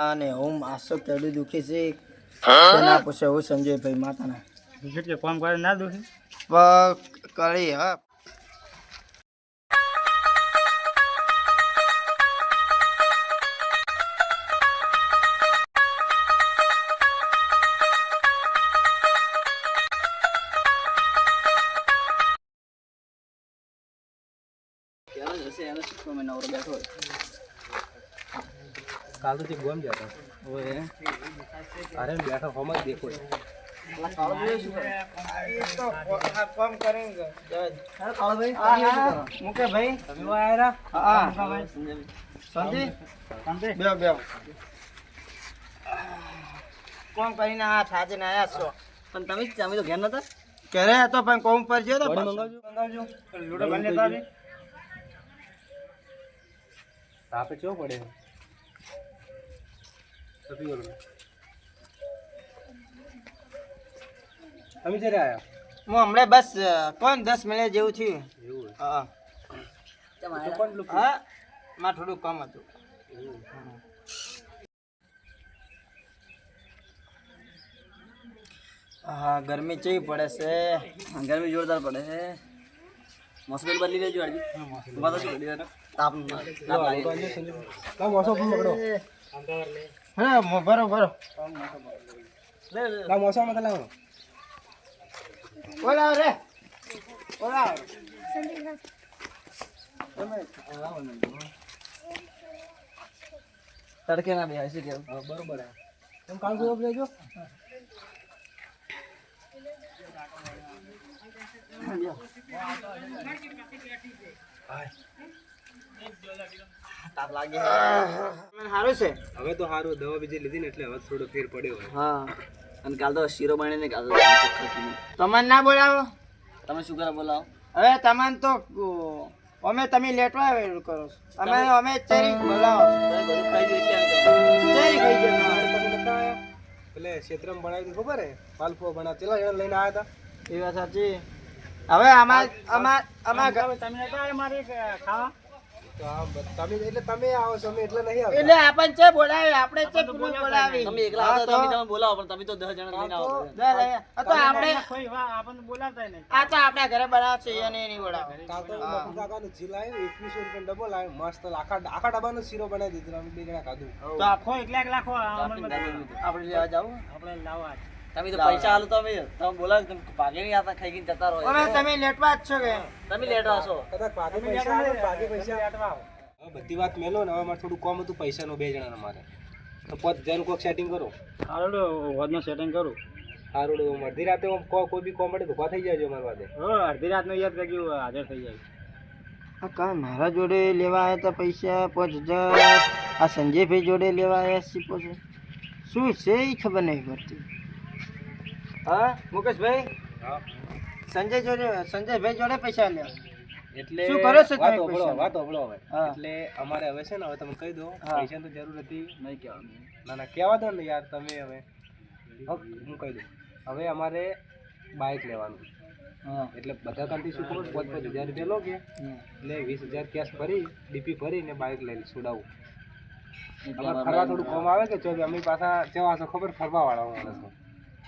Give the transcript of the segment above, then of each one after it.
અને હું આસો કેડું દુખી છે. ના પૂછે હું સંજયભાઈ માતાના. કે ફોન કરે ના દુખી? કરી હા. કાલ તો તે ગોમ જતો અરે બેઠો હોમ જ દેખો કોમ કરીને આ થાજે ના આયા છો? પણ તમે તો ઘેર નતા. ઘરે હતો પણ કોમ પર ગયો તો મંગાવજો. લૂડો બની લેતા તાપે ચો પડે? તમે જ્યારે આયા? હું હમણાં બસ કોણ દસ મિનિટ જેવું થયું. એવું હા. હા માં થોડું કામ હતું. હા. ગરમી ચેવી પડે છે? ગરમી જોરદાર પડે છે. મોસમ બદલી લેજો દેવાના? તાપ તાપ લાગે ના મોસો પણ પકડો હા ભરો ભરો. લે, લે. ના મોસો માં લાવો. બોલાવ રે. ઓલા. તડકે ના બે છે કેવું હા, બરોબર. તમે કાલ કોઈ લેજો તાપ લાગે. સારું છે? હવે તો સારું દવા બીજી લીધી ને એટલે હવે થોડો ફેર પડ્યો હા. અને કાલ તો શીરો બનીને કાલ તો ચક્કર પીને. તમને ના બોલાવો? તમે શું કરો બોલાવો? હવે તમને તો અમે તમે લેટવા આવેલું કરો અમે અમે ચેરી બોલાવો છો. તમે બધું ખાઈ જોઈ એટલે અમે જવાનું. ચેરી ખાઈ ગયો તમે નતા આયા? પેલે ક્ષેત્રમાં બનાવી ખબર હે? માલપુઆ બનાવ ચેલા જણા લઈને આવ્યા હતા? એ વાત સાચી. હવે અમાર અમાર અમાર તમે નતા મારે ખાવા. તમે એટલે તમે આવો છો અમે એટલે નહીં આવતા. એટલે આપણને ચે બોલાવે આપણે ચે પેલું બોલાવી. તમે એકલા આવતા તમે તમે બોલાવો પણ તમે તો દસ જણા લઈને આવો લે, લે. આ તો આપણે કોઈ વા આપણને બોલાવતા નહીં. આ તો આપણા ઘરે બનાવ છે એને નહીં બોલાવે કાલ તો મકુ કાકાનું જી લાવ્યો એકવીસો રૂપિયા ડબલ લાવ્યો મસ્ત આખા આખા ડબ્બાનો શીરો બનાવી દીધો અમે બે જણા ખાધું. તો આખો એકલા એકલા ખો આપણે લેવા જાવ આપણે લાવવા તમે તો પૈસા હાલો તમે તમે બોલા તમે ભાગે નહીં આવતા ખાઈ ગઈને જતા રહો. અમે તમે લેટવા જ છો કે? તમે લેટ છો. કદાચ ભાગે પૈસા આવે ભાગે પૈસા. હવે બધી વાત મેલો ને હવે મારે થોડું કોમ હતું પૈસાનું બે જણા મારે તો પાંચ હજાર કોઈક સેટિંગ કરો. હાલો વધનું સેટિંગ કરું. સારું હું અડધી રાતે હું કો- કોઈ બી કોમેડી ધોકા થઈ જાય અમારી વાતે. હા અડધી રાતનો યાદ કર્યું હાજર થઈ જાય. આ કા મારા જોડે લેવા આવ્યા હતા પૈસા પાંચ હજાર. આ સંજયભાઈ જોડે લેવા આવ્યા છે શું છે એ ખબર નહીં પડતી? હા મુકેશભાઈ? સંજય જોડે સંજયભાઈ જોડે પૈસા એટલે શું કરો છો તમે વાત હોભળો, પૈસાનું? હવે. એટલે અમારે હવે છે ને હવે તમે કહી દો. તો જરૂર હતી. નહીં કહેવાનું ના ના કહેવા દો ને યાર તમે હવે. હું કહી દઉં. હવે અમારે બાઇક લેવાનું. એટલે બધા કાંથી શું ખબર? પાંચ પાંચ હજાર રૂપિયા લો કે. એટલે વીસ હજાર કેશ ભરી ડીપી ભરીને બાઇક લઈ છોડાવું અમારે ફરવા થોડું કોમ આવે કે જો અમે પાછા જવા છો ખબર? ફરવા વાળા માણસો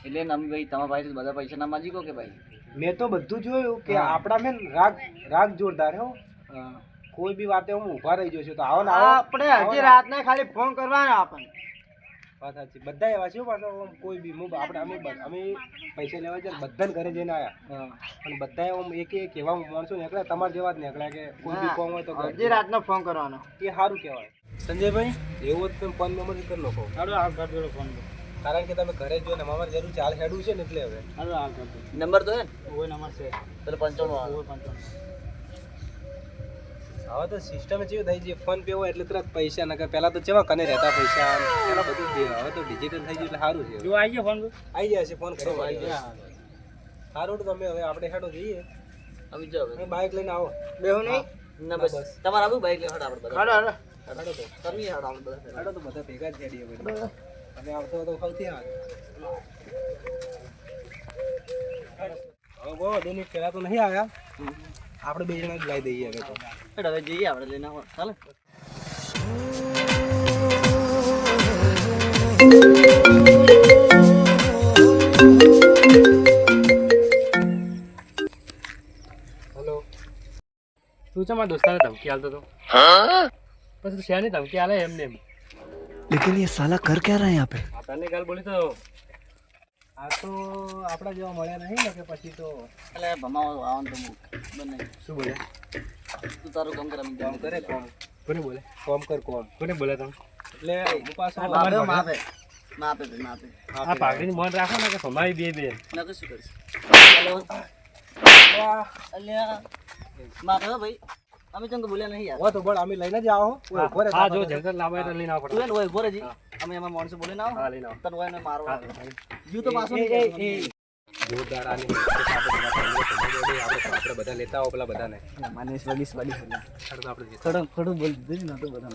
એટલે નમી ભાઈ તમારા ભાઈ બધા પૈસા ના માજી કહો કે ભાઈ? મેં તો બધું જોયું કે આપણા મેં રાગ રાગ જોરદાર હો. કોઈ બી વાતે હું ઊભા રહી જશે તો આવો ને આવો. આપણે હજી રાતના ખાલી ફોન કરવાનો આપણને. વાત સાચી. બધા એવા છે પાછો કોઈ બી હું આપણે અમે અમે પૈસા લેવા છે બધાને ઘરે જઈને આવ્યા અને બધા આમ એક એક એવા માણસો નીકળ્યા તમારા જેવા જ નીકળ્યા કે કોઈ બી ફોન હોય તો. હજી રાતનો ફોન કરવાનો. એ સારું કહેવાય. સંજયભાઈ એવું જ તમે ફોન નંબર કરી નાખો કર દો ફોન કારણ કે તમે ઘરે જો ને મામા જરૂર ચાલ હેડું છે ને એટલે હવે. નંબર તો હે ઓય નંબર છે. પેલો પંચાણું વાળો. કોઈ પંચાણું. હવે તો સિસ્ટમ જેવી થઈ ગઈ ફોન પે હોય એટલે તરત પૈસા ન કે પહેલા તો ચેવા કને રહેતા પૈસા પેલા બધું દે. હવે તો ડિજિટલ થઈ ગયું એટલે સારું છે જો આવી ગયો ફોન આવી જાય છે ફોન કરો સારું તો તમે હવે આપણે હેડો જઈએ. આવી. તમે બાઇક લઈને આવો. બેહો નહીં. ના બસ. તમારે આવું બાઈક લેવા આપણે બધા. હાલો હાલો હેડો તો. તમે હાડ આપણે બધા. હેડો તો બધા ભેગા જ હેડીએ ભાઈ તમે આવતો તો સૌથી હાલ હવે બહુ દોની પહેલા તો નહીં આવ્યા. આપણે બે જણા જ દઈએ હવે તો. હવે જઈએ આપણે લઈને આવો ચાલે. હેલો. તું છે મારા દોસ્તાને ધમકી આલતો તો પછી તું શેની ધમકી આલે એમને એમ. लेकिन ये साला कर क्या रहा है यहाँ पे આ તને ગાલ બોલી તો આ તો આપણા જેવા મળ્યા નહીં ને કે પછી તો એટલે ભમાવો આવવાનું તો મૂક બંને શું બોલે તું તારું કામ કર અમે કોમ કરે કોમ કોને બોલે કોમ કર કોમ કોને બોલે તમે એટલે હું પાછો માપે માપે માપે ભાઈ માપે આ પાઘડીની મોન રાખો ને કે તમારી બે બે ના તો શું કરીશ અલ્યા માપે હો ભાઈ અમે તો બોલ્યા નહીં યાર. ઓ તો બોલ અમે લઈને જ આવો ઓય ઘરે હા. જો જંગલ લાવે તો લઈને આવો તું એને હોય ભોરે જી અમે એમાં માણસો બોલે ના હા લઈને આવો. તન ઓય ને મારવા આવે. જીવ તો પાછો એ, નહીં એ, જોરદાર આની આપણે બધા લેતા આવો પેલા બધાને. માનીશ. આપણે ખડું ખડું બોલ દીધું ને તો બધા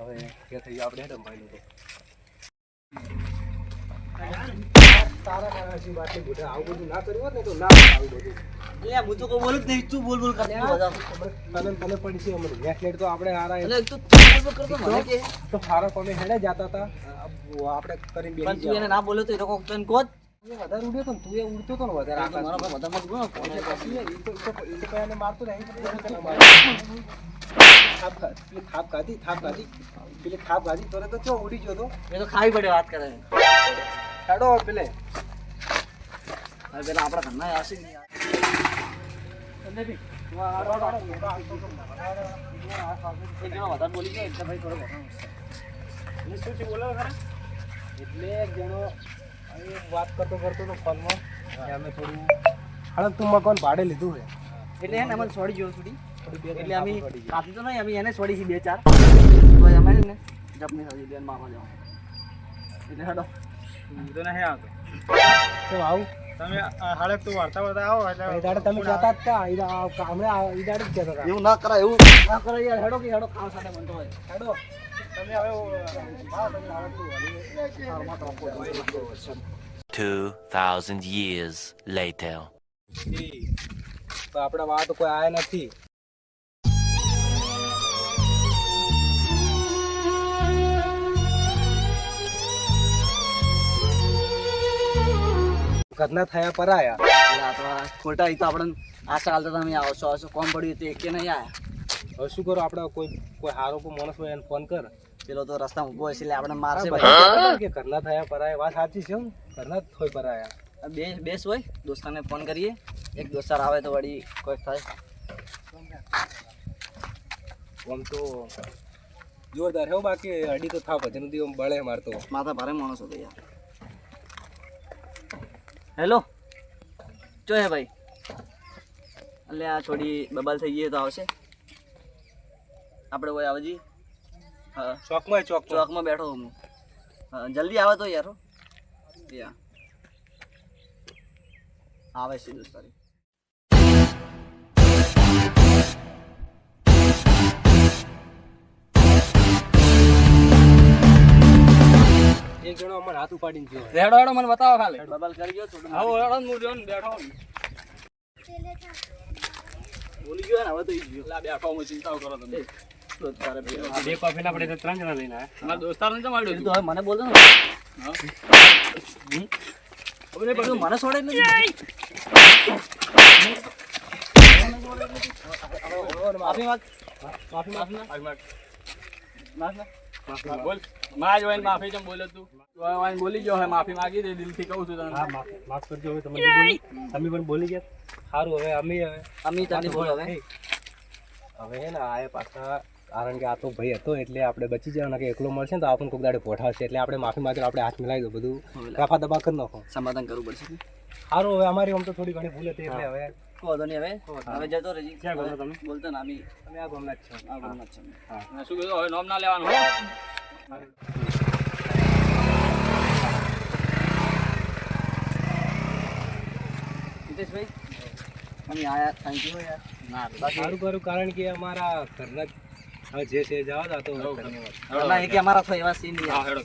હવે કે થઈ આપણે હેડમ ભાઈ તો. તારા વાત નહીં આવું બધું ના કર્યું હોત ને તો ના આવું બધું. હું તો બોલું જ નહીં તું બોલ બોલ કરતી તને તને પડી છે તો આપણે હારા અલ્યા, તું બોલ બોલ કરતો મને કે. તો હારા કોમે હેડે જતા હતા આપણે કરીને પણ તું એને ના બોલ્યો તો એ લોકો તને કહો વધારે ઉડ્યો તો ને તું એ ઉડતો તો ને વધારે આ તો મારા પર બધા મત બોલો, કોને કહો? એ તો એ તો એ મારતો ને એ તો તને મારે. થાપ ખા- થાપ ખાધી થાપ ખાધી. પેલી થાપ ખાધી તો તો ચો ઉડી ગયો તો? એ તો ખાવી પડે વાત કરે. હેડો પેલે. પેલા આપણા ઘરના આવશે નહીં આવે? એક જણો વધારે બોલી ગયો એટલે એક જણો વાત કરતો કરતો હતો ફોનમાં અમે થોડું હળક તું મકાન ભાડે લીધું છે એટલે એને ને અમે છોડી ગયો છોડી એટલે અમે. કાપી તો નહીં અમે એને છોડી છે બે ચાર તો અમે ને જપની સાજી બેન મારવા જવા એટલે હેડો તો નહીં આવતો તો આવું તમે હાલે તું વાર્તા વાર્તા આવો એટલે દાડે તમે કહેતા જ જ એવું ના કરાય એવું. ના કરાય યાર હેડો કે હેડો સાથે બનતો હોય. હેડો. તમે હવે years later. તો આપણા વાત કોઈ આયા નથી. ઘરના થયા પરાયા એટલે આ તો આ ખોટા ઈ તો આપણને આશા હાલતા તમે આવશો આવશો કોમ પડ્યું તે કે નહીં આયા? હવે શું કરો આપણે કોઈ કોઈ હારો કોઈ માણસ હોય એને ફોન કર. પેલો તો રસ્તા ઊભો હશે એટલે આપણે મારશે કે ઘરના થયા પરાયા વાત સાચી છે. ઘરના જ થોય પરાયા બે બેસ હોય? દોસ્તાને ફોન કરીએ. એક દોસ્તાર આવે તો વળી કોઈ થાય. આમ તો જોરદાર હે બાકી અડી તો થાપ હજી નથી બળે મારતો. માથા ભારે માણસ હતો યાર. હેલો. જો હે ભાઈ. એટલે આ છોડી બબાલ થઈ ગઈ તો આવશે. આપણે કોઈ આવે જી હા. ચોકમાં ચોક ચોકમાં. બેઠો હું. હા જલ્દી આવે તો યાર આવે છે દોસ્તારી એક જણો અમાર હાથ ઉપાડીને ગયો રેડો રેડો મને બતાવો ખાલી બબલ કરી ગયો થોડું આવો રેડો હું રહ્યો ને બેઠો બોલી ગયો ને હવે તો ઈ ગયો લા બેઠો હું ચિંતા કરો તમે બે કોફી ના પડે તો ત્રણ જણા લઈને આવ્યા મારા દોસ્તારને તો મળ્યો તો મને બોલતો ને હવે બધું મને છોડે નથી માફી માંગ માફી માંગ માફ ના બોલ. માં જ હોય માફી તું. બોલી ગયો માંગી દે દિલથી કહું છું તને. હા માફ માફ કરજો હવે તમે બોલી તમે પણ બોલી ગયા. સારું હવે અમે હવે અમી તને બોલ હવે. હવે હે ને આ પાછા કારણ કે આ તો ભાઈ હતો એટલે આપણે બચી જવાના કે એકલો મળશે ને તો આપણને કોઈક દાડે પોઠાવશે એટલે આપણે માફી માંગે આપણે હાથ મિલાવી દો બધું. રફા દબા કરી નાખો. સમાધાન કરવું પડશે સારું હવે અમારી આમ તો થોડી ઘણી ભૂલ હતી એટલે હવે વાંધો નહીં હવે. હવે જતો રહેજી. ક્યાં ગયો તમે? બોલતો ને આમી અમે આ ગામના જ છો. આ ગામના જ છે. અમે. શું કીધું? હવે નોમ ના લેવાનું હિતેશભાઈ? અમે આયા થેન્ક યુ યાર ના. સારું કરું કારણ કે અમારા ઘરના હવે જે છે જવા તો ધન્યવાદ. અમારા તો એવા સીન હા હેડો.